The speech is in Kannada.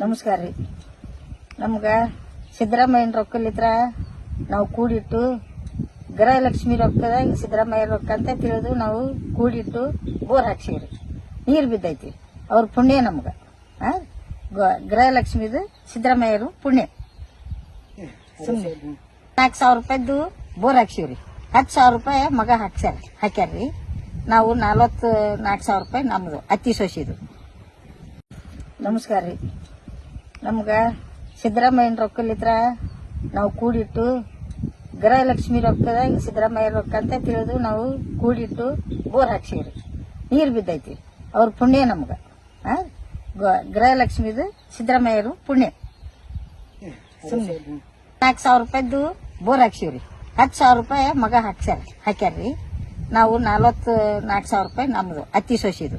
ನಮಸ್ಕಾರ ರೀ. ನಮ್ಗೆ ಸಿದ್ದರಾಮಯ್ಯನ ರೊಕ್ಕಲಿತ್ರ ನಾವು ಕೂಡಿಟ್ಟು ಗೃಹಲಕ್ಷ್ಮಿ ರೊಕ್ಕದಾಗ ಸಿದ್ದರಾಮಯ್ಯ ರೊಕ್ಕ ಅಂತ ತಿಳಿದು ನಾವು ಕೂಡಿಟ್ಟು ಬೋರ್ ಹಾಕ್ಸಿವ್ರಿ ನೀರು ಬಿದ್ದೈತಿ. ಅವ್ರ ಪುಣ್ಯ ನಮ್ಗೆ. ಗೃಹಲಕ್ಷ್ಮಿದು ಸಿದ್ದರಾಮಯ್ಯರು ಪುಣ್ಯ. ಸುಮ್ಮನೆ ನಾಲ್ಕು ಸಾವಿರ ರೂಪಾಯಿದ್ದು ಬೋರ್ ಹಾಕ್ಸಿವ್ರಿ ಹತ್ತು ಸಾವಿರ ರೂಪಾಯಿ ಮಗ ಹಾಕ್ಸ್ಯಾರ ಹಾಕ್ಯಾರ್ರಿ ನಾವು ನಲ್ವತ್ತು ನಾಲ್ಕು ಸಾವಿರ ರೂಪಾಯಿ ನಮ್ಮದು ಅತ್ತಿ ಸೊಸಿದು. ನಮಸ್ಕಾರ ರೀ. ನಮ್ಗೆ ಸಿದ್ದರಾಮಯ್ಯನ ರೊಕ್ಕಲಿತ್ರ ನಾವು ಕೂಡಿಟ್ಟು, ಗೃಹಲಕ್ಷ್ಮಿ ರೊಕ್ಕದಾಗ ಸಿದ್ದರಾಮಯ್ಯ ರೊಕ್ಕ ಅಂತ ತಿಳಿದು ನಾವು ಕೂಡಿಟ್ಟು ಬೋರ್ ಹಾಕ್ಸಿವ್ರಿ. ನೀರು ಬಿದ್ದೈತಿ. ಅವ್ರ ಪುಣ್ಯ ನಮ್ಗೆ. ಗೃಹಲಕ್ಷ್ಮಿದು ಸಿದ್ದರಾಮಯ್ಯರು ಪುಣ್ಯ. ನಾಲ್ಕು ಸಾವಿರ ರೂಪಾಯಿದ್ದು ಬೋರ್ ಹಾಕ್ಸಿವ್ರಿ. ಹತ್ತು ಸಾವಿರ ರೂಪಾಯಿ ಮಗ ಹಾಕ್ಸ್ಯಾರ, ಹಾಕ್ಯಾರ್ರಿ. ನಾವು ನಲ್ವತ್ತು ನಾಲ್ಕು ಸಾವಿರ ರೂಪಾಯಿ ನಮ್ದು ಅತ್ತಿ ಸೊಸಿದು.